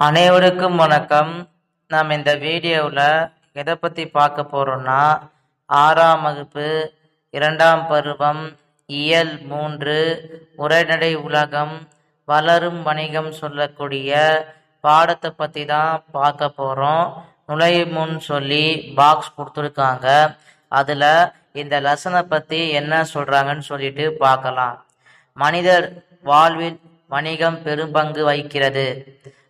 அனைவருக்கும் வணக்கம். நாம் இந்த வீடியோவில் எதை பற்றி பார்க்க போகிறோம்னா ஆறாம் வகுப்பு இரண்டாம் பருவம் இயல் மூன்று உரைநடை உலகம் வளரும் வணிகம் சொல்லக்கூடிய பாடத்தை பற்றி தான் பார்க்க போகிறோம் நுழை முன் சொல்லி பாக்ஸ் கொடுத்துருக்காங்க. அதில் இந்த லெசனை பற்றி என்ன சொல்கிறாங்கன்னு சொல்லிட்டு பார்க்கலாம். மனிதர் வாழ்வில் வணிகம் பெரும்பங்கு வகிக்கிறது.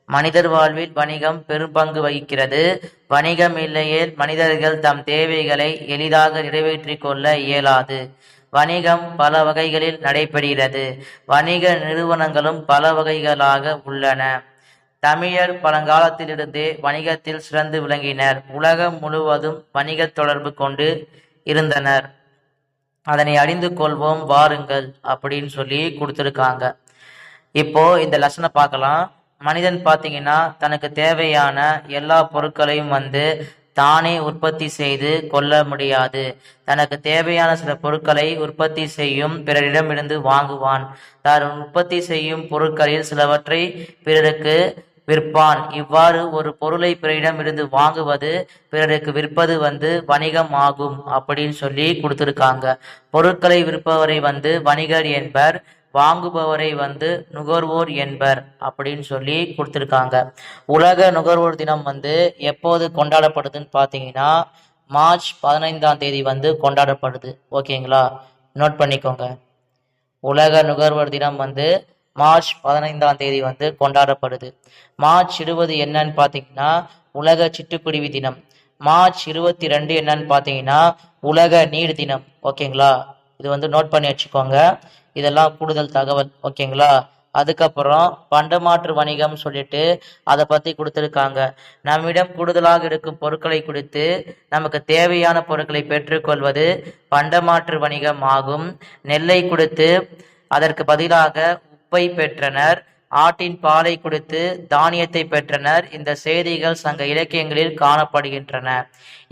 மனிதர் வாழ்வில் வணிகம் பெரும்பங்கு வகிக்கிறது. வணிகம் இல்லையேல் மனிதர்கள் தம் தேவைகளை எளிதாக நிறைவேற்றிக் கொள்ள இயலாது. வணிகம் பல வகைகளில் நடைபெறுகிறது. வணிக நிறுவனங்களும் பல வகைகளாக உள்ளன. தமிழர் பழங்காலத்திலிருந்தே வணிகத்தில் சிறந்து விளங்கினர். உலகம் முழுவதும் வணிக தொடர்பு கொண்டு இருந்தனர். அதனை அறிந்து கொள்வோம் வாருங்கள் அப்படின்னு சொல்லி கொடுத்துருக்காங்க. இப்போ இந்த லெசனை பார்க்கலாம். மனிதன் பார்த்தீங்கன்னா தனக்கு தேவையான எல்லா பொருட்களையும் வந்து தானே உற்பத்தி செய்து கொள்ள முடியாது. தனக்கு தேவையான சில பொருட்களை உற்பத்தி செய்யும் பிறரிடமிருந்து வாங்குவான். தான் உற்பத்தி செய்யும் பொருட்களில் சிலவற்றை பிறருக்கு விற்பான். இவ்வாறு ஒரு பொருளை பிறரிடமிருந்து வாங்குவது பிறருக்கு விற்பது வந்து வணிகம் ஆகும் அப்படின்னு சொல்லி கொடுத்துருக்காங்க. பொருட்களை விற்பவரை வந்து வணிகர் என்பர் வாங்குபவரை வந்து நுகர்வோர் என்பர் அப்படின்னு சொல்லி கொடுத்துருக்காங்க. உலக நுகர்வோர் தினம் வந்து எப்போது கொண்டாடப்படுதுன்னு பார்த்தீங்கன்னா மார்ச் பதினைந்தாம் தேதி வந்து கொண்டாடப்படுது. ஓகேங்களா? நோட் பண்ணிக்கோங்க. உலக நுகர்வோர் தினம் வந்து மார்ச் பதினைந்தாம் தேதி வந்து கொண்டாடப்படுது. மார்ச் இருபது என்னன்னு பார்த்தீங்கன்னா உலக சிட்டுக்குருவி தினம். மார்ச் இருபத்தி ரெண்டு என்னன்னு பார்த்தீங்கன்னா உலக நீர் தினம். ஓகேங்களா? இது வந்து நோட் பண்ணி வச்சுக்கோங்க. இதெல்லாம் கூடுதல் தகவல் ஓகேங்களா? அதுக்கப்புறம் பண்டமாற்று வணிகம் சொல்லிட்டு அதை பத்தி கொடுத்துருக்காங்க. நம்மிடம் கூடுதலாக இருக்கும் பொருட்களை கொடுத்து நமக்கு தேவையான பொருட்களை பெற்றுக்கொள்வது பண்டமாற்று வணிகம் ஆகும். நெல்லை கொடுத்து அதற்கு பதிலாக உப்பை பெற்றனர். ஆட்டின் பாலை கொடுத்து தானியத்தை பெற்றனர். இந்த செய்திகள் சங்க இலக்கியங்களில் காணப்படுகின்றன.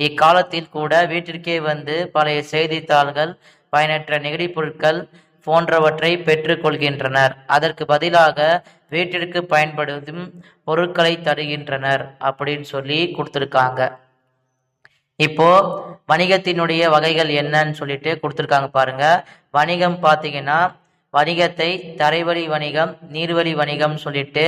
இக்காலத்தில் கூட வீட்டிற்கே வந்து பழைய செய்தித்தாள்கள் பயனற்ற நெகிழி பொருட்கள் போன்றவற்றை பெற்றுக்கொள்கின்றனர். அதற்கு பதிலாக வீட்டிற்கு பயன்படுத்தும் பொருட்களை தருகின்றனர் அப்படின்னு சொல்லி கொடுத்துருக்காங்க. இப்போ வணிகத்தினுடைய வகைகள் என்னன்னு சொல்லிட்டு கொடுத்துருக்காங்க பாருங்க. வணிகம் பார்த்தீங்கன்னா வணிகத்தை தரைவழி வணிகம் நீர்வழி வணிகம் சொல்லிட்டு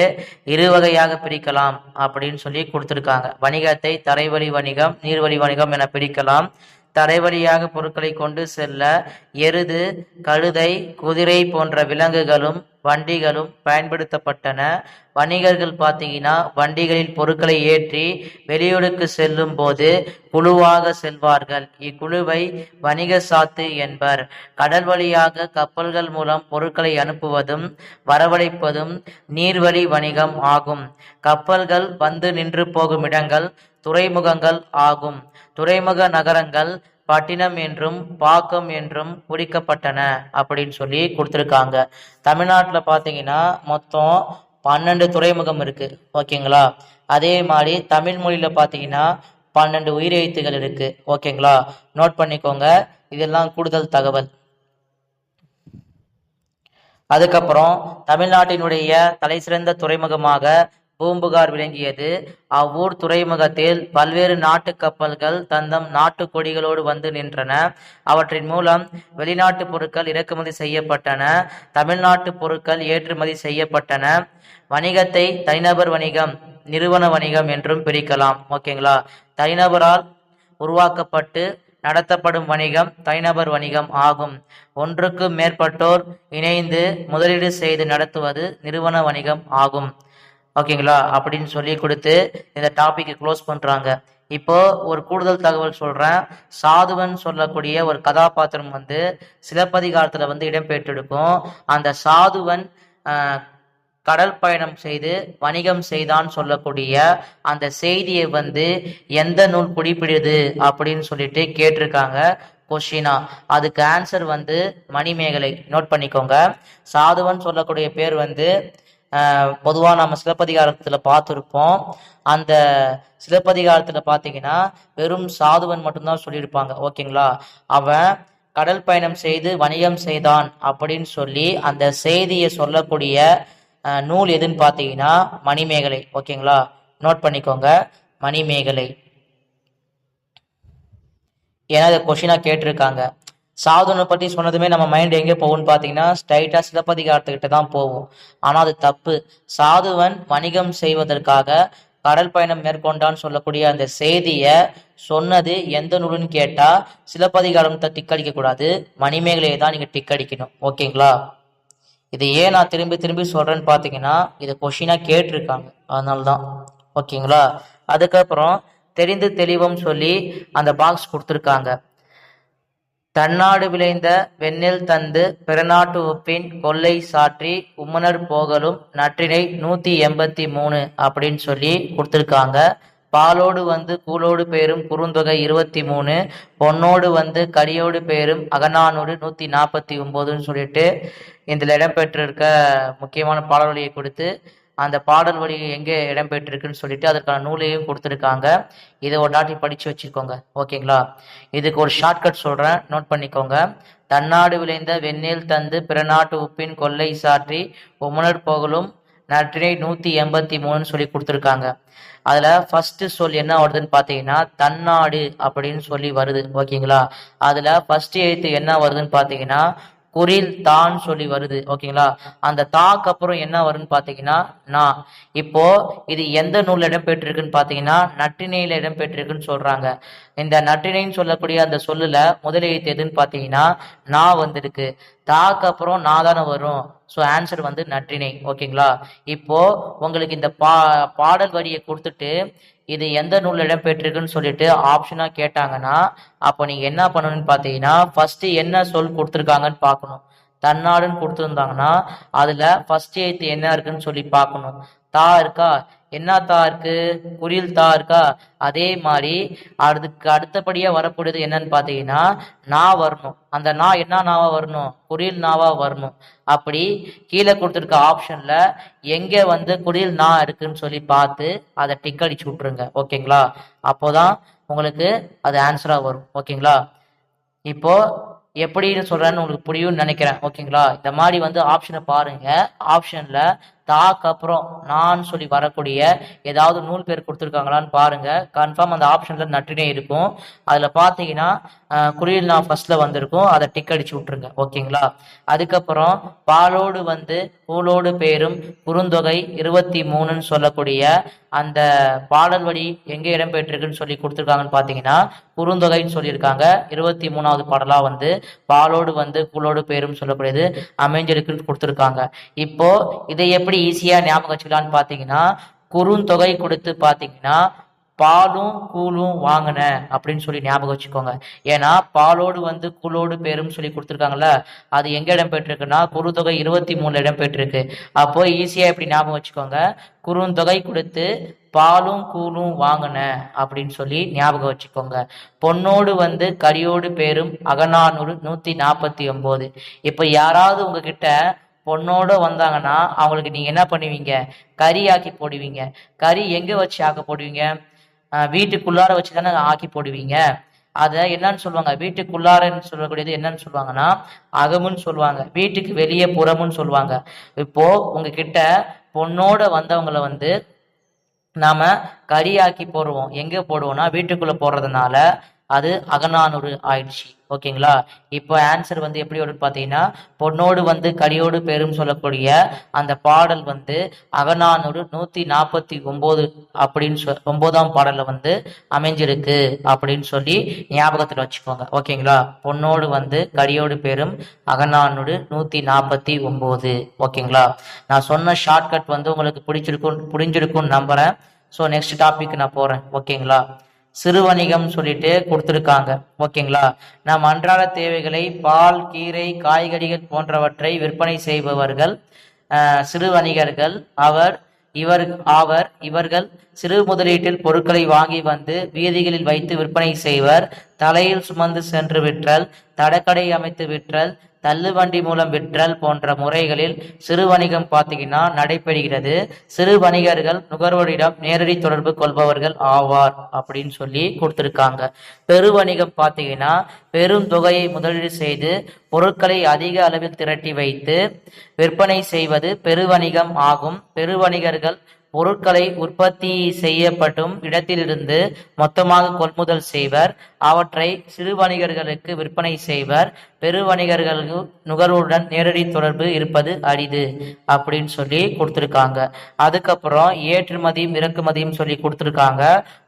இரு வகையாக பிரிக்கலாம் அப்படின்னு சொல்லி கொடுத்துருக்காங்க. வணிகத்தை தரைவழி வணிகம் நீர்வழி வணிகம் என பிரிக்கலாம். தடைவழியாக பொருட்களை கொண்டு செல்ல எருது கழுதை குதிரை போன்ற விலங்குகளும் வண்டிகளும் பயன்படுத்தப்பட்டன. வணிகர்கள் பார்த்தீங்கன்னா வண்டிகளில் பொருட்களை ஏற்றி வெளியூருக்கு செல்லும் போது குழுவாக செல்வார்கள். இக்குழுவை வணிக சாத்து என்பர். கடல் வழியாக கப்பல்கள் மூலம் பொருட்களை அனுப்புவதும் வரவழைப்பதும் நீர்வழி வணிகம் ஆகும். கப்பல்கள் வந்து நின்று போகும் இடங்கள் துறைமுகங்கள் ஆகும். துறைமுக நகரங்கள் பட்டினம் என்றும் பாக்கம் என்றும் குறிக்கப்பட்டன அப்படின்னு சொல்லி கொடுத்துருக்காங்க. தமிழ்நாட்டில் பார்த்தீங்கன்னா மொத்தம் பன்னெண்டு துறைமுகம் இருக்கு. ஓகேங்களா? அதே மாதிரி தமிழ் மொழியில் பார்த்தீங்கன்னா பன்னெண்டு உயிரெழுத்துகள் இருக்கு. ஓகேங்களா? நோட் பண்ணிக்கோங்க. இதெல்லாம் கூடுதல் தகவல். அதுக்கப்புறம் தமிழ்நாட்டினுடைய தலைசிறந்த துறைமுகமாக பூம்புகார் விளங்கியது. அவ்வூர் துறைமுகத்தில் பல்வேறு நாட்டு கப்பல்கள் தந்தம் நாட்டு கொடிகளோடு வந்து நின்றன. அவற்றின் மூலம் வெளிநாட்டு பொருட்கள் இறக்குமதி செய்யப்பட்டன. தமிழ்நாட்டு பொருட்கள் ஏற்றுமதி செய்யப்பட்டன. வணிகத்தை தனிநபர் வணிகம் நிறுவன வணிகம் என்றும் பிரிக்கலாம். ஓகேங்களா? தனிநபரால் உருவாக்கப்பட்டு நடத்தப்படும் வணிகம் தனிநபர் வணிகம் ஆகும். ஒன்றுக்கு மேற்பட்டோர் இணைந்து முதலீடு செய்து நடத்துவது நிறுவன வணிகம் ஆகும். ஓகேங்களா? அப்படின்னு சொல்லி கொடுத்து இந்த டாபிக் க்ளோஸ் பண்ணுறாங்க இப்போ ஒரு கூடுதல் தகவல் சொல்கிறேன் சாதுவன் சொல்லக்கூடிய ஒரு கதாபாத்திரம் வந்து சிலப்பதிகாரத்தில் வந்து இடம்பெற்றிருக்கும். அந்த சாதுவன் கடல் பயணம் செய்து வணிகம் செய்தான் சொல்லக்கூடிய அந்த செய்தியை வந்து எந்த நூல் குறிப்பிடுது அப்படின்னு சொல்லிட்டு கேட்டிருக்காங்க கொஷினா. அதுக்கு ஆன்சர் வந்து மணிமேகலை. நோட் பண்ணிக்கோங்க. சாதுவன் சொல்லக்கூடிய பேர் வந்து பொதுவாக நம்ம சிலப்பதிகாரத்தில் பார்த்துருப்போம். அந்த சிலப்பதிகாரத்தில் பார்த்தீங்கன்னா வெறும் சாதுவன் மட்டும்தான் சொல்லியிருப்பாங்க. ஓகேங்களா? அவன் கடல் பயணம் செய்து வணிகம் செய்தான் அப்படின்னு சொல்லி அந்த செய்தியை சொல்லக்கூடிய நூல் எதுன்னு பார்த்தீங்கன்னா மணிமேகலை. ஓகேங்களா? நோட் பண்ணிக்கோங்க. மணிமேகலை. ஏன்னா இதை கொஷினாக கேட்டிருக்காங்க. சாதனை பற்றி சொன்னதுமே நம்ம மைண்ட் எங்கே போகும்னு பார்த்தீங்கன்னா ஸ்ட்ரைட்டாக சிலப்பதிகாரத்துக்கிட்ட தான் போகும் ஆனால் அது தப்பு. சாதுவன் வணிகம் செய்வதற்காக கடல் பயணம் மேற்கொண்டான்னு சொல்லக்கூடிய அந்த செய்தியை சொன்னது எந்த நூலுன்னு கேட்டால் சிலப்பதிகாரம் டிக் அடிக்கக்கூடாது மணிமேகலையை தான் நீங்கள் டிக் அடிக்கணும் ஓகேங்களா? இது ஏன் நான் திரும்பி திரும்பி சொல்கிறேன்னு பார்த்தீங்கன்னா இதை கொஷினாக கேட்டிருக்காங்க. அதனால தான் ஓகேங்களா? அதுக்கப்புறம் தெரிந்து தெளிவம் சொல்லி அந்த பாக்ஸ் கொடுத்துருக்காங்க. தன்னாடு விளைந்த வெண்ணில் தந்து பிறநாட்டு உப்பின் கொள்ளை சாற்றி உம்மனர் போகலும் நற்றினை நூத்தி எண்பத்தி மூணு அப்படின்னு சொல்லி கொடுத்துருக்காங்க. பாலோடு வந்து கூலோடு பேரும் குறுந்தொகை இருபத்தி மூணு பொன்னோடு வந்து கரியோடு பேரும் அகநானூறு நூற்றி நாற்பத்தி ஒம்போதுன்னு சொல்லிட்டு இதில் இடம்பெற்றிருக்க முக்கியமான பாடல் கொடுத்து அந்த பாடல் வழி எங்கே இடம்பெற்றிருக்குன்னு சொல்லிட்டு அதற்கான நூலையும் கொடுத்துருக்காங்க. இதை ஒரு நாட்டி படித்து வச்சுக்கோங்க. ஓகேங்களா? இதுக்கு ஒரு ஷார்ட்கட் சொல்கிறேன் நோட் பண்ணிக்கோங்க. தன்னாடு விளைந்த வெந்நீல் தந்து பிறநாட்டு உப்பின் கொள்ளை சாற்றி உமனர் போகலும் நற்றினை நூற்றி எண்பத்தி மூணுன்னு சொல்லி கொடுத்துருக்காங்க. அதில் ஃபஸ்ட்டு சொல் என்ன வருதுன்னு பார்த்தீங்கன்னா தன்னாடு அப்படின்னு சொல்லி வருது. ஓகேங்களா? அதில் ஃபஸ்ட்டு எழுத்து என்ன வருதுன்னு பார்த்தீங்கன்னா குரில் தான் சொல்லி வருது. ஓகேங்களா? அந்த தாக்கு அப்புறம் என்ன வரும்னு பார்த்தீங்கன்னா நான் இப்போ இது எந்த நூலில் இடம்பெற்றிருக்குன்னு பார்த்தீங்கன்னா நற்றிணையில் இடம்பெற்றிருக்குன்னு சொல்றாங்க. இந்த நற்றிணைன்னு சொல்லக்கூடிய அந்த சொல்லுல முதலீடு எதுன்னு பார்த்தீங்கன்னா நான் வந்திருக்கு. தாக்கு அப்புறம் நான் தானே வரும். ஸோ ஆன்சர் வந்து நற்றினை. ஓகேங்களா? இப்போ உங்களுக்கு இந்த பா பாடல் வரியை கொடுத்துட்டு இது எந்த நூலில் இடம்பெற்றிருக்குன்னு சொல்லிட்டு ஆப்ஷனாக கேட்டாங்கன்னா அப்போ நீங்கள் என்ன பண்ணணும்னு பார்த்தீங்கன்னா ஃபர்ஸ்ட் என்ன சொல் கொடுத்துருக்காங்கன்னு பார்க்கணும். தன்னாடுன்னு கொடுத்துருந்தாங்கன்னா அதில் ஃபர்ஸ்ட் எழுத்து என்ன இருக்குன்னு சொல்லி பார்க்கணும். தா இருக்கா? என்ன தா இருக்கு? குறில் தா இருக்கா? அதே மாதிரி அதுக்கு அடுத்தபடியா வரக்கூடியது என்னன்னு பார்த்தீங்கன்னா நா வரணும். அந்த நா என்ன நாவா வரணும்? குறில் நாவா வரணும். அப்படி கீழே கொடுத்துருக்க ஆப்ஷன்ல எங்க வந்து குறில் நா இருக்குன்னு சொல்லி பார்த்து அதை டிக் அடிச்சு விட்டுருங்க. ஓகேங்களா? அப்போதான் உங்களுக்கு அது ஆன்சரா வரும். ஓகேங்களா? இப்போ எப்படின்னு சொல்றேன்னு உங்களுக்கு புரியும்னு நினைக்கிறேன் ஓகேங்களா? இந்த மாதிரி வந்து ஆப்ஷனை பாருங்க. ஆப்ஷன்ல தாக்கு அப்புறம் நான் சொல்லி வரக்கூடிய ஏதாவது நூல் பேர் கொடுத்துருக்காங்களான்னு பாருங்க. கன்ஃபார்ம் அந்த ஆப்ஷன்ல நற்றினை இருக்கும். அதுல பாத்தீங்கன்னா அஹ், குறியில் நான் ஃபர்ஸ்ட்ல வந்திருக்கும். அதை டிக் அடிச்சு விட்டுருங்க. ஓகேங்களா? அதுக்கப்புறம் பாலோடு வந்து கூலோடு பேரும் குறுந்தொகை இருபத்தி மூணுன்னு சொல்லக்கூடிய அந்த பாடல் வழி எங்க இடம்பெற்றிருக்குன்னு சொல்லி கொடுத்துருக்காங்கன்னு பாத்தீங்கன்னா குறுந்தொகைன்னு சொல்லியிருக்காங்க. இருபத்தி மூணாவது பாடலா வந்து பாலோடு வந்து கூலோடு பேரும் சொல்லக்கூடியது அமைஞ்சிருக்குன்னு கொடுத்துருக்காங்க. இப்போ இதை எப்படி ஈஸியா ஞாபகம் வச்சுக்கலாம்னு பாத்தீங்கன்னா குறுந்தொகை கொடுத்து பாத்தீங்கன்னா பாலும் கூழும் வாங்கினேன் அப்படின்னு சொல்லி ஞாபகம் வச்சுக்கோங்க. ஏன்னா பாலோடு வந்து கூலோடு பேரும் சொல்லி கொடுத்துருக்காங்கல்ல அது எங்க இடம் பெற்றிருக்குன்னா குறுந்தொகை இருபத்தி மூணுல இடம் பெற்றிருக்கு. அப்போ ஈஸியா இப்படி ஞாபகம் வச்சுக்கோங்க? குறுந்தொகை கொடுத்து பாலும் கூலும் வாங்கின அப்படின்னு சொல்லி ஞாபகம் வச்சுக்கோங்க. பொன்னோடு வந்து கரியோடு பேரும் அகநானூறு நூத்தி நாற்பத்தி ஒன்பது. இப்போ யாராவது உங்ககிட்ட பொண்ணோட வந்தாங்கன்னா அவங்களுக்கு நீங்க என்ன பண்ணுவீங்க? கறி ஆக்கி போடுவீங்க. கறி எங்க வச்சு ஆக்க போடுவீங்க? வீட்டுக்குள்ளார வச்சு தானே ஆக்கி போடுவீங்க? அதை என்னன்னு சொல்லுவாங்க. வீட்டுக்குள்ளாரன்னு சொல்லக்கூடியது என்னன்னு சொல்லுவாங்கன்னா அகமுன்னு சொல்லுவாங்க. வீட்டுக்கு வெளியே புறமுன்னு சொல்லுவாங்க. இப்போ உங்ககிட்ட பொண்ணோட வந்தவங்கள வந்து நாம கறியாக்கி போடுவோம். எங்க போடுவோம்னா வீட்டுக்குள்ள போடுறதுனால அது அகநானூறு ஆயிடுச்சு. ஓகேங்களா? இப்போ ஆன்சர் வந்து எப்படி வரும்னு பார்த்தீங்கன்னா பொன்னோடு வந்து கடியோடு பெரும் சொல்லக்கூடிய அந்த பாடல் வந்து அகநானூறு நூற்றி நாற்பத்தி ஒம்பது அப்படின்னு சொ ஒம்போதாம் பாடலில் வந்து அமைஞ்சிருக்கு அப்படின்னு சொல்லி ஞாபகத்தில் வச்சுக்கோங்க. ஓகேங்களா? பொன்னோடு வந்து கடியோடு பெரும் அகநானூறு நூற்றி நாற்பத்தி ஒம்பது. ஓகேங்களா? நான் சொன்ன ஷார்ட்கட் வந்து உங்களுக்கு பிடிச்சிருக்கும் புரிஞ்சிருக்கும்னு நம்புகிறேன் ஸோ நெக்ஸ்ட் டாபிக் நான் போகிறேன் ஓகேங்களா? சிறு வணிகம் சொல்லிட்டு கொடுத்துருக்காங்க. ஓகேங்களா? நம் அன்றாட தேவைகளை பால் கீரை காய்கறிகள் போன்றவற்றை விற்பனை செய்பவர்கள் சிறு வணிகர்கள் அவர் இவர் ஆவர் இவர்கள் சிறு முதலீட்டில் பொருட்களை வாங்கி வந்து வீதிகளில் வைத்து விற்பனை செய்வர். தலையில் சுமந்து சென்று விற்றல் தடக்கடை அமைத்து விற்றல் தள்ளுவண்டி மூலம் விற்றல் போன்ற முறைகளில் சிறு வணிகம் பார்த்தீங்கன்னா நடைபெறுகிறது. சிறு வணிகர்கள் நுகர்வோரிடம் நேரடி தொடர்பு கொள்பவர்கள் ஆவார் அப்படின்னு சொல்லி கொடுத்துருக்காங்க. பெரு வணிகம் பார்த்தீங்கன்னா பெரும் தொகையை முதலீடு செய்து பொருட்களை அதிக அளவில் திரட்டி வைத்து விற்பனை செய்வது பெருவணிகம் ஆகும். பெருவணிகர்கள் பொருட்களை உற்பத்தி செய்யப்படும் இடத்திலிருந்து மொத்தமாக கொள்முதல் செய்வர். அவற்றை சிறு வணிகர்களுக்கு விற்பனை செய்வர். பெரு வணிகர்களுக்கு நுகர்வுடன் நேரடி தொடர்பு இருப்பது அரிது அப்படின்னு சொல்லி கொடுத்துருக்காங்க. அதுக்கப்புறம் ஏற்றுமதியும் இறக்குமதியும் சொல்லி கொடுத்துருக்காங்க.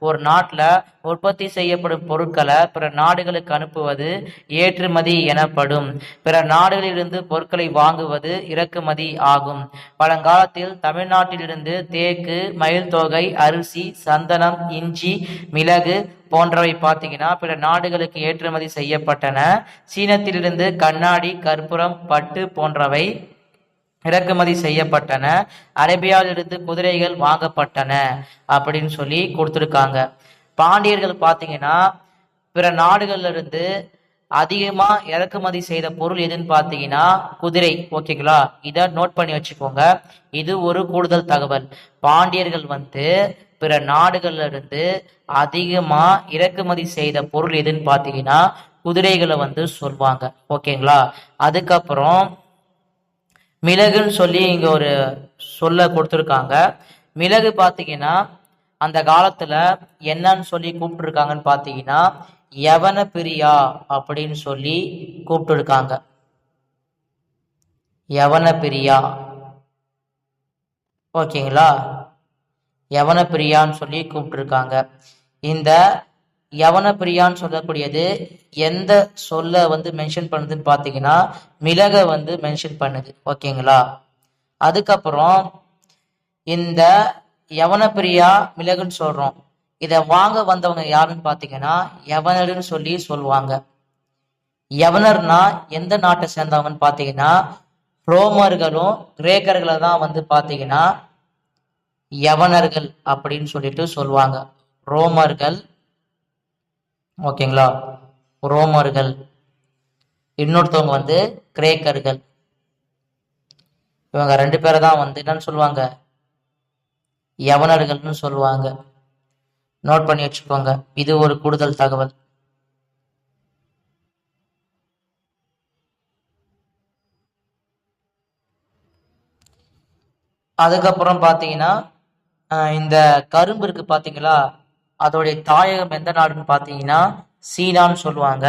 ஒரு நாட்டில் உற்பத்தி செய்யப்படும் பொருட்களை பிற நாடுகளுக்கு அனுப்புவது ஏற்றுமதி எனப்படும். பிற நாடுகளிலிருந்து பொருட்களை வாங்குவது இறக்குமதி ஆகும். பழங்காலத்தில் தமிழ்நாட்டிலிருந்து தேக்கு மயில் தொகை அரிசி சந்தனம் இஞ்சி மிளகு போன்றவை பார்த்தீங்கன்னா பிற நாடுகளுக்கு ஏற்றுமதி செய்யப்பட்டன. சீனத்திலிருந்து கண்ணாடி கற்பூரம் பட்டு போன்றவை இறக்குமதி செய்யப்பட்டன. அரேபியாவிலிருந்து குதிரைகள் வாங்கப்பட்டன அப்படின்னு சொல்லி கொடுத்துருக்காங்க. பாண்டியர்கள் பார்த்தீங்கன்னா பிற நாடுகள்ல இருந்து அதிகமா இறக்குமதி செய்த பொருள் எதுன்னு பார்த்தீங்கன்னா குதிரை. ஓகேங்களா? இதை நோட் பண்ணி வச்சுக்கோங்க. இது ஒரு கூடுதல் தகவல். பாண்டியர்கள் வந்து பிற நாடுகள்ல இருந்து அதிகமா இறக்குமதி செய்த பொருள் எதுன்னு பார்த்தீங்கன்னா குதிரைகளை வந்து சொல்லுவாங்க ஓகேங்களா? அதுக்கப்புறம் மிளகுன்னு சொல்லி இங்க ஒரு சொல்ல கொடுத்துருக்காங்க. மிளகு பார்த்தீங்கன்னா அந்த காலத்துல என்னன்னு சொல்லி கூப்பிட்டுருக்காங்கன்னு பார்த்தீங்கன்னா யவன பிரியா அப்படின்னு சொல்லி கூப்பிட்டுருக்காங்க. யவன பிரியா ஓகேங்களா? யவன பிரியான்னு சொல்லி கூப்பிட்டுருக்காங்க. இந்த யவன பிரியான்னு சொல்லக்கூடியது எந்த சொல்ல வந்து மென்ஷன் பண்ணுதுன்னு பார்த்தீங்கன்னா மிளகை வந்து மென்ஷன் பண்ணுது. ஓகேங்களா? அதுக்கப்புறம் இந்த யவன பிரியா மிளகுன்னு சொல்றோம். இதை வாங்க வந்தவங்க யாருன்னு பார்த்தீங்கன்னா யவனர்னு சொல்லி சொல்லுவாங்க. யவனர்னா எந்த நாட்டை சேர்ந்தவங்கன்னு பார்த்தீங்கன்னா ரோமர்களும் கிரேக்கர்களை தான் வந்து பார்த்தீங்கன்னா யவனர்கள் அப்படின்னு சொல்லிட்டு சொல்லுவாங்க. ரோமர்கள் ஓகேங்களா? ரோமர்கள். இன்னொருத்தவங்க வந்து கிரேக்கர்கள். இவங்க ரெண்டு பேரை தான் வந்து என்னன்னு சொல்லுவாங்க? யவனர்கள்னு சொல்லுவாங்க. நோட் பண்ணி வச்சுக்கோங்க. இது ஒரு கூடுதல் தகவல். அதுக்கப்புறம் பார்த்தீங்கன்னா இந்த கரும்பு இருக்கு பார்த்தீங்களா அதோடைய தாயகம் எந்த நாடுன்னு பார்த்தீங்கன்னா சீனான்னு சொல்லுவாங்க.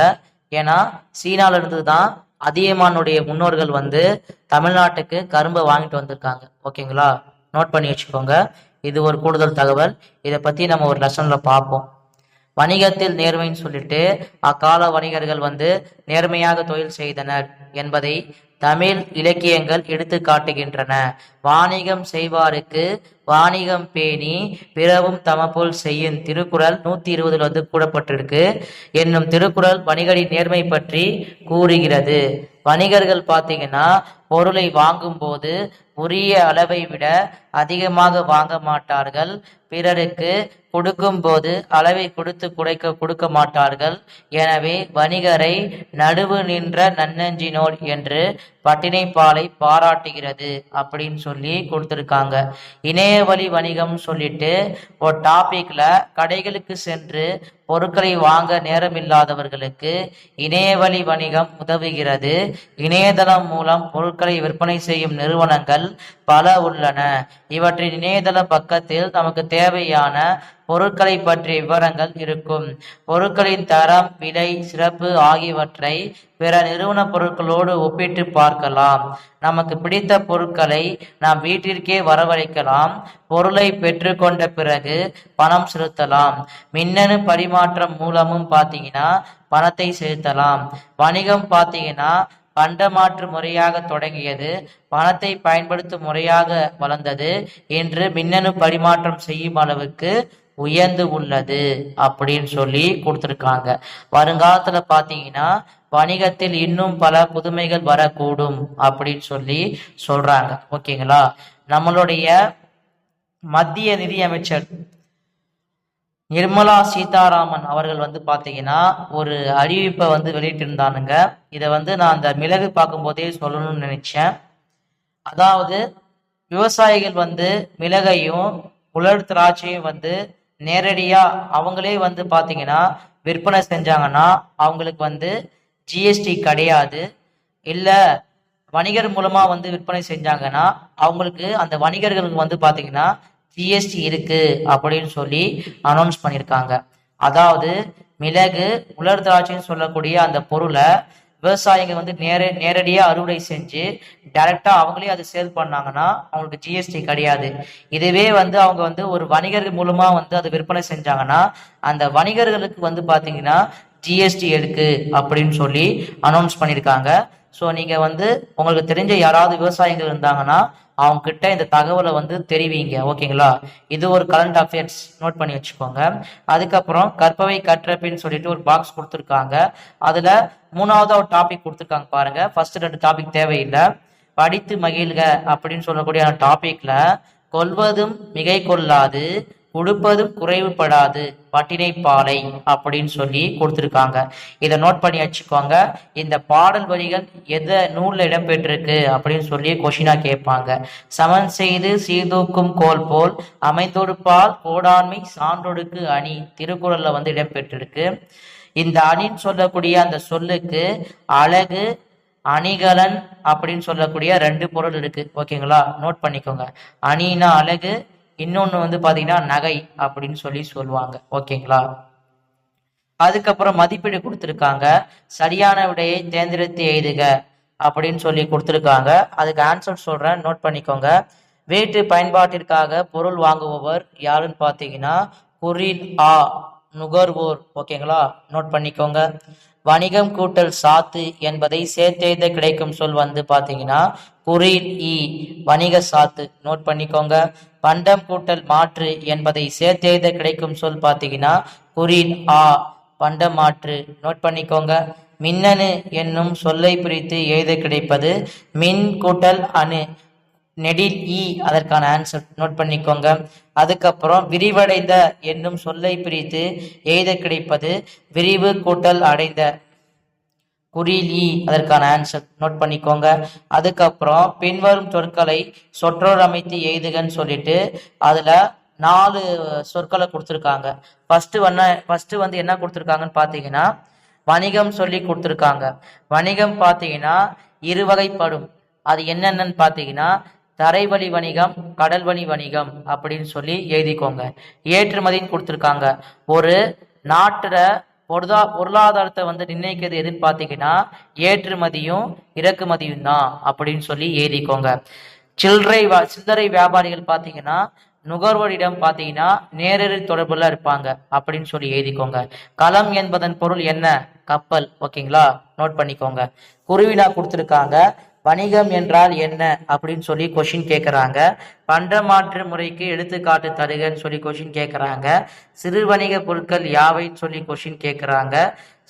ஏன்னா சீனால இருந்து தான் அதியமானுடைய முன்னோர்கள் வந்து தமிழ்நாட்டுக்கு கரும்பை வாங்கிட்டு வந்திருக்காங்க. ஓகேங்களா? நோட் பண்ணி வச்சுக்கோங்க. இது ஒரு கூடுதல் தகவல். இதை பத்தி நம்ம ஒரு லெசன்ல பார்ப்போம். வணிகத்தில் நேர்மைன்னு சொல்லிட்டு அக்கால வணிகர்கள் வந்து நேர்மையாக தொழில் செய்தனர் என்பதை தமிழ் இலக்கியங்கள் எடுத்து காட்டுகின்றன. வாணிகம் செய்வாருக்கு வாணிகம் பேணி பிறவும் தமப்போல் செய்யும் திருக்குறள் நூத்தி இருபதுல வந்து கூடப்பட்டிருக்கு என்னும் திருக்குறள் வணிகரின் நேர்மை பற்றி கூறுகிறது. வணிகர்கள் பார்த்தீங்கன்னா பொருளை வாங்கும் போது உரிய அளவை விட அதிகமாக வாங்க மாட்டார்கள். பிறருக்கு கொடுக்கும்போது அளவை கொடுத்து குறைக்க கொடுக்க மாட்டார்கள். எனவே வணிகரை நடுவு நின்ற நன்னஞ்சினோர் என்று பட்டினைப்பாலை பாராட்டுகிறது அப்படின்னு சொல்லி கொடுத்துருக்காங்க. இணையவழி வணிகம் சொல்லிட்டு ஒரு டாபிக்ல கடைகளுக்கு சென்று பொருட்களை வாங்க நேரமில்லாதவர்களுக்கு இணையவழி வணிகம் உதவுகிறது. இணையதளம் மூலம் பொருட்களை விற்பனை செய்யும் நிறுவனங்கள் பல உள்ளன. இவற்றின் இணையதள பக்கத்தில் நமக்கு தேவையான பொருட்களை பற்றிய விவரங்கள் இருக்கும். பொருட்களின் தரம் விலை சிறப்பு ஆகியவற்றை பிற நிறுவன பொருட்களோடு ஒப்பிட்டு பார்க்கலாம். நமக்கு பிடித்த பொருட்களை நாம் வீட்டிற்கே வரவழைக்கலாம். பொருளை பெற்றுக்கொண்ட பிறகு பணம் செலுத்தலாம். மின்னணு பரிமாற்றம் மூலமும் பார்த்தீங்கன்னா பணத்தை செலுத்தலாம். வணிகம் பார்த்தீங்கன்னா பண்டமாற்று முறையாக தொடங்கியது. பணத்தை பயன்படுத்தும் முறையாக வளர்ந்தது இன்று மின்னணு பரிமாற்றம் செய்யும் அளவுக்கு உயர்ந்து உள்ளது அப்படின்னு சொல்லி கொடுத்துருக்காங்க. வருங்காலத்தில் பார்த்தீங்கன்னா வணிகத்தில் இன்னும் பல புதுமைகள் வரக்கூடும் அப்படின்னு சொல்லி சொல்றாங்க. ஓகேங்களா? நம்மளுடைய மத்திய நிதி அமைச்சர் நிர்மலா சீதாராமன் அவர்கள் வந்து பார்த்தீங்கன்னா ஒரு அறிவிப்பை வந்து வெளியிட்டிருந்தானுங்க. இதை வந்து நான் அந்த மிளகு பார்க்கும்போதே சொல்லணும்னு நினைச்சேன். அதாவது விவசாயிகள் வந்து மிளகையும் உலர் திராட்சையும் வந்து நேரடியா அவங்களே வந்து பாத்தீங்கன்னா விற்பனை செஞ்சாங்கன்னா அவங்களுக்கு வந்து ஜிஎஸ்டி கிடையாது. இல்லை வணிகர் மூலமா வந்து விற்பனை செஞ்சாங்கன்னா அவங்களுக்கு அந்த வணிகர்களுக்கு வந்து பார்த்தீங்கன்னா ஜிஎஸ்டி இருக்கு அப்படின்னு சொல்லி அனௌன்ஸ் பண்ணியிருக்காங்க அதாவது மிளகு உலர் திராட்சைன்னு சொல்லக்கூடிய அந்த பொருளை விவசாயிங்க வந்து நேர நேரடியாக அறுவடை செஞ்சு டைரெக்டாக அவங்களே அதை சேல் பண்ணாங்கன்னா அவங்களுக்கு ஜிஎஸ்டி கிடையாது. இதுவே வந்து அவங்க வந்து ஒரு வணிகர்கள் மூலமாக வந்து அதை விற்பனை செஞ்சாங்கன்னா அந்த வணிகர்களுக்கு வந்து பார்த்தீங்கன்னா ஜிஎஸ்டி எடுக்கு அப்படின்னு சொல்லி அனௌன்ஸ் பண்ணியிருக்காங்க ஸோ நீங்கள் வந்து உங்களுக்கு தெரிஞ்ச யாராவது விவசாயிகள் இருந்தாங்கன்னா அவங்க கிட்ட இந்த தகவலை வந்து தெரிவிங்க. ஓகேங்களா? இது ஒரு கரண்ட் அஃபேர்ஸ் நோட் பண்ணி வச்சுக்கோங்க. அதுக்கப்புறம் கற்பவை கற்றப்பின்னு சொல்லிட்டு ஒரு பாக்ஸ் கொடுத்துருக்காங்க. அதில் மூணாவது ஒரு டாபிக் கொடுத்துருக்காங்க பாருங்க. ஃபர்ஸ்ட் ரெண்டு டாபிக் தேவையில்லை. படித்து மகிழ்க அப்படின்னு சொல்லக்கூடிய டாப்பிக்கில் டாபிக்ல கொள்வதும் மிகை கொள்ளாது கொடுப்பதும் குறைவுபடாது. பட்டினை பாலை அப்படின்னு சொல்லி கொடுத்துருக்காங்க. இதை நோட் பண்ணி வச்சுக்கோங்க. இந்த பாடல் வரிகள் எதை நூலில் இடம்பெற்றிருக்கு அப்படின்னு சொல்லி கொஷினா கேட்பாங்க. சமன் செய்து சீர்தூக்கும் கோல் போல் அமைந்தொடுப்பால் கோடாண்மை சான்றொடுக்கு அணி திருக்குறளில் வந்து இடம்பெற்றிருக்கு. இந்த அணின்னு சொல்லக்கூடிய அந்த சொல்லுக்கு அழகு அணிகலன் அப்படின்னு சொல்லக்கூடிய ரெண்டு பொருள் இருக்கு. ஓகேங்களா? நோட் பண்ணிக்கோங்க. அணினா அழகு இன்னொன்று வந்து பார்த்தீங்கன்னா நகை அப்படின்னு சொல்லி சொல்லுவாங்க. ஓகேங்களா? அதுக்கப்புறம் மதிப்பீடு கொடுத்துருக்காங்க. சரியான விடையை தேர்ந்தெடுத்து எழுதுக அப்படின்னு சொல்லி கொடுத்துருக்காங்க. அதுக்கு ஆன்சர் சொல்கிறேன் நோட் பண்ணிக்கோங்க. வீட்டு பயன்பாட்டிற்காக பொருள் வாங்குபவர் யாருன்னு பார்த்தீங்கன்னா குரில் ஆ நுகர்வோர். ஓகேங்களா? நோட் பண்ணிக்கோங்க. வணிகம் கூட்டல் சாத்து என்பதை சேர்த்தெழுத கிடைக்கும் சொல் வந்து பார்த்தீங்கன்னா குறில் இ வணிக சாத்து. நோட் பண்ணிக்கோங்க. பண்டம் கூட்டல் மாற்று என்பதை சேர்த்தெழுத கிடைக்கும் சொல் பார்த்தீங்கன்னா குறில் ஆ பண்டம் மாற்று. நோட் பண்ணிக்கோங்க. மின்னணு என்னும் சொல்லை பிரித்து எழுத கிடைப்பது மின் கூட்டல் அணு. நெடில் இ அதற்கான ஆன்சர் நோட் பண்ணிக்கோங்க. அதுக்கப்புறம் விரிவடைந்த என்னும் சொல்லை பிரித்து எழுத கிடைப்பது விரிவு கூட்டல் அடைந்த குறில் இ அதற்கான ஆன்சர் நோட் பண்ணிக்கோங்க. அதுக்கப்புறம் பின்வரும் சொற்களை சொற்றோர் அமைத்து எழுதுகன்னு சொல்லிட்டு அதுல நாலு சொற்களை கொடுத்துருக்காங்க. ஃபர்ஸ்ட் வண்ண ஃபர்ஸ்ட் வந்து என்ன கொடுத்துருக்காங்கன்னு பார்த்தீங்கன்னா வணிகம் சொல்லி கொடுத்துருக்காங்க. வணிகம் பார்த்தீங்கன்னா இருவகைப்படும். அது என்னென்னன்னு பார்த்தீங்கன்னா தரைவழி வணிகம் கடல்வழி வணிகம் அப்படின்னு சொல்லி எழுதிக்கோங்க. ஏற்றுமதின்னு கொடுத்துருக்காங்க. ஒரு நாட்டுல பொருளா பொருளாதாரத்தை வந்து நிர்ணயிக்கிறது எதுன்னு பார்த்தீங்கன்னா ஏற்றுமதியும் இறக்குமதியும் தான் அப்படின்னு சொல்லி எழுதிக்கோங்க. சில்லறை சில்லறை வியாபாரிகள் பார்த்தீங்கன்னா நுகர்வோரிடம் பார்த்தீங்கன்னா நேரடி தொடர்புல இருப்பாங்க அப்படின்னு சொல்லி எழுதிக்கோங்க. களம் என்பதன் பொருள் என்ன? கப்பல். ஓகேங்களா? நோட் பண்ணிக்கோங்க. குருவினா கொடுத்துருக்காங்க. வணிகம் என்றால் என்ன? அப்படின்னு சொல்லி கொஷின் கேட்குறாங்க பண்டமாற்று முறைக்கு எடுத்துக்காட்டு தருகன்னு சொல்லி கொஷின் கேட்குறாங்க சிறு வணிக பொருட்கள் யாவைன்னு சொல்லி கொஷின் கேட்குறாங்க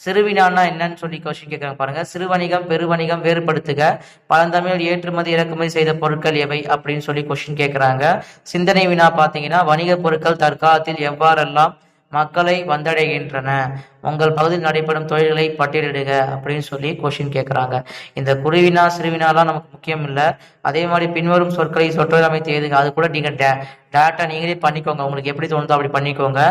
சிறுவினான்னா என்னன்னு சொல்லி கொஸ்டின் கேட்குறாங்க பாருங்க. சிறு வணிகம் பெரு வணிகம் வேறுபடுத்துக. பழந்தமிழ் ஏற்றுமதி இறக்குமதி செய்த பொருட்கள் எவை அப்படின்னு சொல்லி கொஸ்டின் கேட்குறாங்க சிந்தனை வினா பார்த்தீங்கன்னா வணிக பொருட்கள் தற்காலத்தில் எவ்வாறெல்லாம் மக்களை வந்தடைகின்றன? உங்கள் பகுதியில் நடைபெறும் தொழில்களை பட்டியலிடுக அப்படின்னு சொல்லி கொஷின் கேட்குறாங்க இந்த குருவினா சிறுவினாலாம் நமக்கு முக்கியம் இல்லை. அதே மாதிரி பின்வரும் சொற்களை சொற்றொடர் அமைத்து எழுதுங்க. அது கூட நீங்கள் டே டேட்டா நீங்களே பண்ணிக்கோங்க. உங்களுக்கு எப்படி தோணுதோ அப்படி பண்ணிக்கோங்க.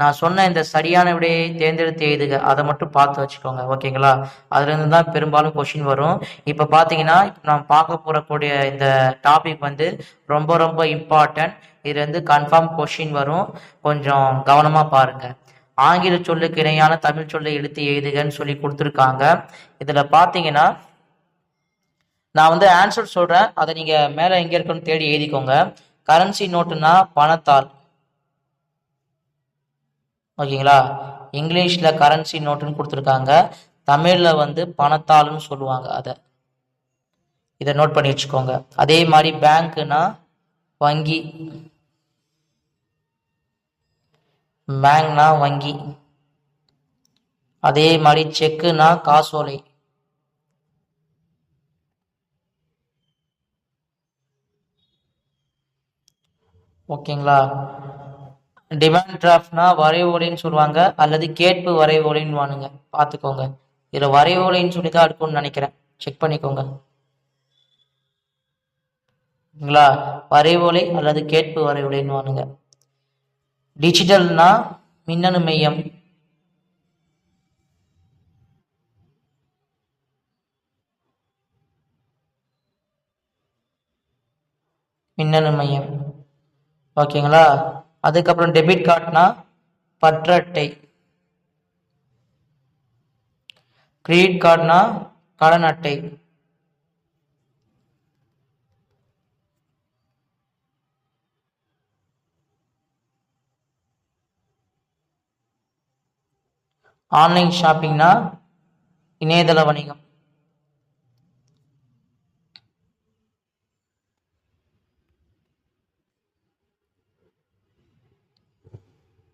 நான் சொன்ன இந்த சரியான விடையை தேர்ந்தெடுத்து எழுதுக. அதை மட்டும் பார்த்து வச்சுக்கோங்க. ஓகேங்களா? அதுலேருந்து தான் பெரும்பாலும் கொஷின் வரும். இப்போ பார்த்தீங்கன்னா இப்போ நான் பார்க்க போகக்கூடிய இந்த டாபிக் வந்து ரொம்ப ரொம்ப இம்பார்ட்டன்ட் இது வந்து கன்ஃபார்ம் கொஷின் வரும். கொஞ்சம் கவனமாக பாருங்கள் ஆங்கில சொல்லுக்கு இணையான தமிழ் சொல்லை எடுத்து எழுதுகன்னு சொல்லி கொடுத்துருக்காங்க. இதில் பார்த்தீங்கன்னா நான் வந்து ஆன்சர் சொல்கிறேன் அதை நீங்கள் மேலே எங்கே இருக்குன்னு தேடி எழுதிக்கோங்க. கரன்சி நோட்டுனா பணத்தாள். ஓகேங்களா? இங்கிலீஷில் கரன்சி நோட்டுன்னு கொடுத்துருக்காங்க. தமிழில் வந்து பணத்தாள்னு சொல்லுவாங்க அதை. இதை நோட் பண்ணி வச்சுக்கோங்க. அதே மாதிரி பேங்க்குனா வங்கி. பேங்க்னா வங்கி. அதே மாதிரி செக்குனா காசோலை. ஓகேங்களா? டிமாண்ட் டிராஃப்ட்னா வரைவோலின்னு சொல்லுவாங்க அல்லது கேட்பு வரைவோலின்னு வானுங்க. பார்த்துக்கோங்க இதில் வரைவோலின்னு சொல்லி தான் இருக்கும்னு நினைக்கிறேன். செக் பண்ணிக்கோங்க. வரைவோலை அல்லது கேட்பு வரைவோலைன்னு வானுங்க. டிஜிட்டல்னா மின்னணு மையம் மின்னணு மையம் ஓகேங்களா அதுக்கப்புறம் டெபிட் கார்டுனா பற்ற அட்டை கிரெடிட் கார்டுனா கடன் அட்டை ஆன்லைன் ஷாப்பிங்னா இணையதள வணிகம்.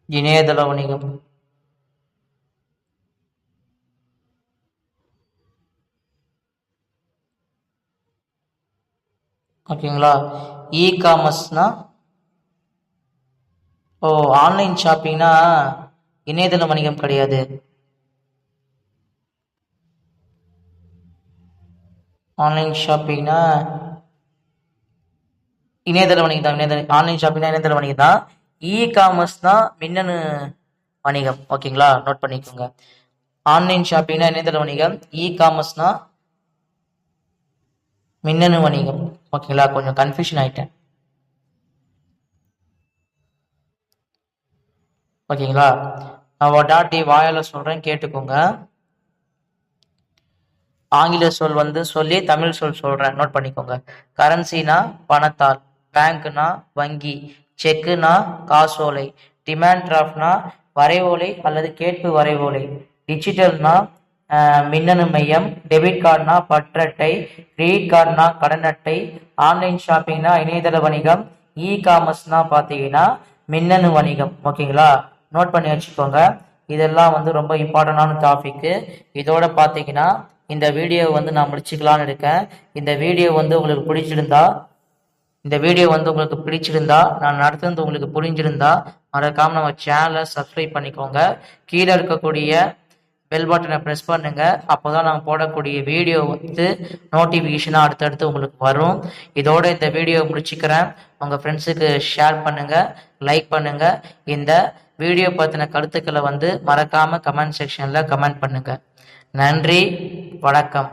இணையதள வணிகம். ஓகேங்களா? இ காமர்ஸ்னா ஓ ஆன்லைன் ஷாப்பிங்னா இணையதள வணிகம் கிடையாது. ஆன்லைன் ஷாப்பிங்னா இணையதள வணிகம் தான். இணையதள ஆன்லைன் ஷாப்பிங்னா இணையதள வணிகம் தான். இ காமர்ஸ் தான் மின்னணு வணிகம். ஓகேங்களா நோட் பண்ணிக்கோங்க. ஆன்லைன் ஷாப்பிங்னா இணையதள வணிகம். இ காமர்ஸ்னா மின்னணு வணிகம். ஓகேங்களா கொஞ்சம் கன்ஃபியூஷன் ஆயிட்டேன். ஓகேங்களா? நான் டாட்டி வாயால் சொல்கிறேன் கேட்டுக்கோங்க. ஆங்கில சொல் வந்து சொல்லி தமிழ் சொல் சொல்கிறேன் நோட் பண்ணிக்கோங்க. கரன்சினா பணத்தால் பேங்க்னா வங்கி செக்குனா காசோலை டிமாண்ட் டிராஃப்ட்னா வரைவோலை அல்லது கேட்பு வரைவோலை டிஜிட்டல்னா மின்னணு மையம் டெபிட் கார்டுனா பற்றட்டை கிரெடிட் கார்டுனா கடன் அட்டை ஆன்லைன் ஷாப்பிங்னா இணையதள வணிகம் இ காமர்ஸ்னா பார்த்தீங்கன்னா மின்னணு வணிகம். ஓகேங்களா? நோட் பண்ணி வச்சுக்கோங்க. இதெல்லாம் வந்து ரொம்ப இம்பார்ட்டண்டான டாபிக்கு இதோட பார்த்தீங்கன்னா இந்த வீடியோ வந்து நான் முடிச்சுக்கலான்னு இருக்கேன். இந்த வீடியோ வந்து உங்களுக்கு பிடிச்சிருந்தா இந்த வீடியோ வந்து உங்களுக்கு பிடிச்சிருந்தா நான் நடத்துனது உங்களுக்கு புரிஞ்சிருந்தா மறக்காமல் நம்ம சேனலை சப்ஸ்கிரைப் பண்ணிக்கோங்க. கீழே இருக்கக்கூடிய பெல் பட்டனை ப்ரெஸ் பண்ணுங்க. அப்போதான் நாங்கள் போடக்கூடிய வீடியோ வந்து நோட்டிஃபிகேஷனாக அடுத்தடுத்து உங்களுக்கு வரும். இதோட இந்த வீடியோ முடிச்சுக்கிறேன். உங்கள் ஃப்ரெண்ட்ஸுக்கு ஷேர் பண்ணுங்கள் லைக் பண்ணுங்கள் இந்த வீடியோ பற்றின கருத்துக்களை வந்து மறக்காமல் கமெண்ட் செக்ஷனில் கமெண்ட் பண்ணுங்கள் நன்றி வணக்கம்.